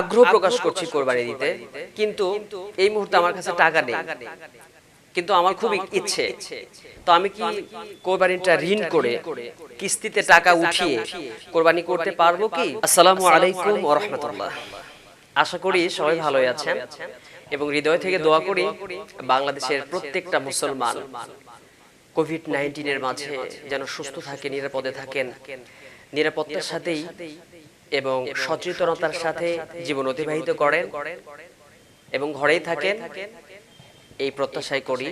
আগ্রহ প্রকাশ করছি কোরবানি দিতে। কিন্তু এই মুহূর্তে আমার কাছে টাকা নেই। কিন্তু আমার খুব ইচ্ছে। তো আমি কি কোরবানিটা ঋণ করে কিস্তিতে টাকা উঠিয়ে কোরবানি করতে পারব কি? আসসালামু আলাইকুম ওয়া রাহমাতুল্লাহ। আশা করি সবাই ভালোই আছেন। এবং হৃদয় থেকে দোয়া করি বাংলাদেশের প্রত্যেকটা মুসলমান কোভিড নাইন্টিনের মাঝে যেন সুস্থ থাকে নিরাপদে থাকেন। নিরাপত্তার সাথেই এবং সচেতনতার সাথে জীবন অতিবাহিত করেন এবং ঘরেই থাকেন। এই প্রত্যাশায় করি।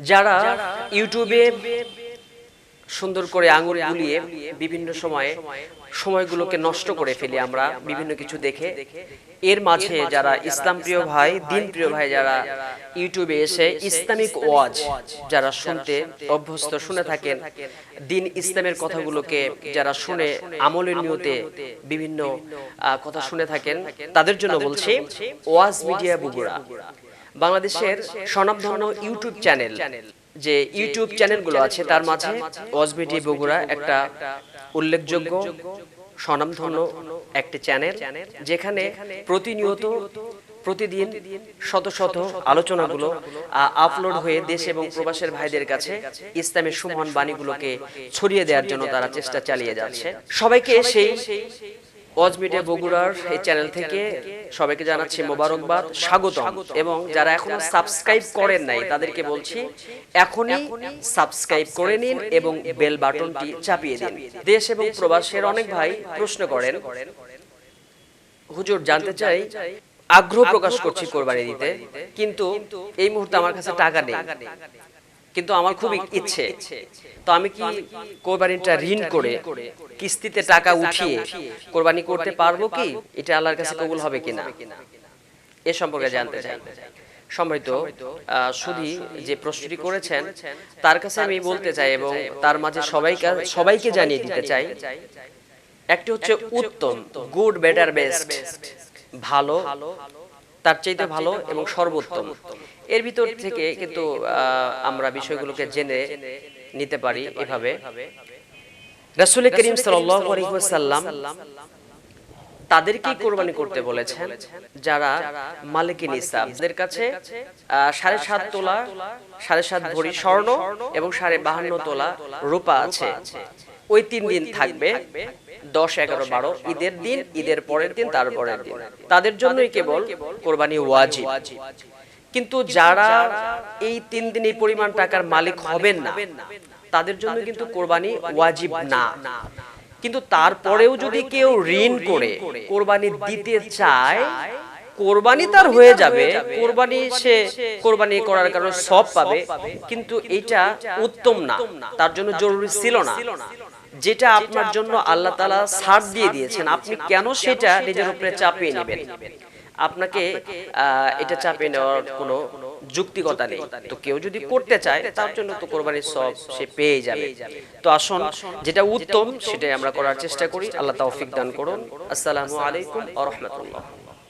যারা ইউটিউবে সুন্দর করে আঙুল গুলিয়ে বিভিন্ন সময়ে সময়গুলোকে নষ্ট করে ফেলি আমরা, বিভিন্ন কিছু দেখে। এর মাঝে যারা ইসলাম প্রিয় ভাই, দিন প্রিয় ভাই যারা ইউটিউবে এসে ইসলামিক ওয়াজ যারা শুনতে অভ্যস্ত শুনে থাকেন, দিন ইসলামের কথাগুলোকে যারা শুনে আমলের নিয়তে বিভিন্ন কথা শুনে থাকেন, তাদের জন্য বলছি ওয়াজ মিডিয়া বগুড়া বাংলাদেশের স্বনামধন্য ইউটিউব চ্যানেল যে ইউটিউব চ্যানেলগুলো আছে তার মাঝে ওয়াজবিটি বগুড়া একটা উল্লেখযোগ্য স্বনামধন্য একটি চ্যানেল যেখানে প্রতিনিয়ত প্রতিদিন শত শত আলোচনাগুলো আপলোড হয়ে দেশ এবং প্রবাসের ভাইদের কাছে ইসলামের সুমন বাণীগুলোকে ছড়িয়ে দেওয়ার জন্য তারা চেষ্টা চালিয়ে যাচ্ছে। সবাইকে সেই মিডিয়া বগুড়ার এই চ্যানেল থেকে সবাইকে জানাচ্ছি মোবারকবাদ স্বাগতম। এবং যারা এখনও সাবস্ক্রাইব করেন নাই তাদেরকে বলছি এখনই সাবস্ক্রাইব করে নিন এবং বেল বাটনটি চাপিয়ে দিন। দেশ এবং প্রবাসের অনেক ভাই প্রশ্ন করেন। হুজুর জানতে চাই আগ্রহ প্রকাশ করছি কোরবানি দিতে। কিন্তু এই মুহূর্তে আমার কাছে টাকা নেই। কিন্তু আমার খুব ইচ্ছে। তো আমি কি কোরবানিটা ঋণ করে কিস্তিতে টাকা উঠিয়ে কোরবানি করতে পারব কি? এটা আল্লাহর কাছে কবুল হবে কিনা? এ সম্পর্কে জানতে চাই। আহ, সুধী যে প্রশ্নটি করেছেন তার কাছে আমি বলতে চাই এবং তার মাঝে সবাইকে সবাইকে জানিয়ে দিতে চাই। একটি হচ্ছে উত্তম গুড বেটার বেস্ট ভালো তার চাইতে ভালো এবং সর্বোত্তম। এর ভিতর থেকে কিন্তু আমরা বিষয়গুলোকে জেনে নিতে পারি এভাবে। রাসূল করিম আলাইহি তাদেরকেই কোরবানি করতে বলেছেন যারা মালিকি নিসাবদের কাছে সাড়ে সাত তোলা সাড়ে সাত ভরি স্বর্ণ এবং সাড়ে বাহান্ন তোলা রূপা আছে। ওই তিন দিন থাকবে দশ এগারো বারো ঈদের দিন ঈদের পরের দিন তার পরের দিন তাদের জন্যই কেবল কোরবানি ওয়াজিব। কিন্তু যারা এই তিন দিন এই পরিমাণ টাকার মালিক হবেন না তাদের জন্য কিন্তু কোরবানি ওয়াজিব না। কিন্তু তারপরেও যদি কেউ ঋণ করে কোরবানি দিতে চায় কোরবানি তার হয়ে যাবে কোরবানি সে কোরবানি করার কারণে সব পাবে কিন্তু এটা উত্তম না। তার জন্য জরুরি ছিল না। যেটা আপনার জন্য আল্লাহ তালা ছাড় দিয়ে দিয়েছেন। আপনি কেন সেটা নিজের উপরে চাপিয়ে নেবেন? আপনাকে আহ, এটা চাপিয়ে নেওয়ার কোনো যুক্তিকতা নেই। তো কেউ যদি করতে চায় তার জন্য তো কোরবানির সব সে পেয়ে যাবে। তো আসুন যেটা উত্তম সেটাই আমরা করার চেষ্টা করি। আল্লাহ তৌফিক দান করুন। আসসালামু আলাইকুম আ রহমতুল্লাহ।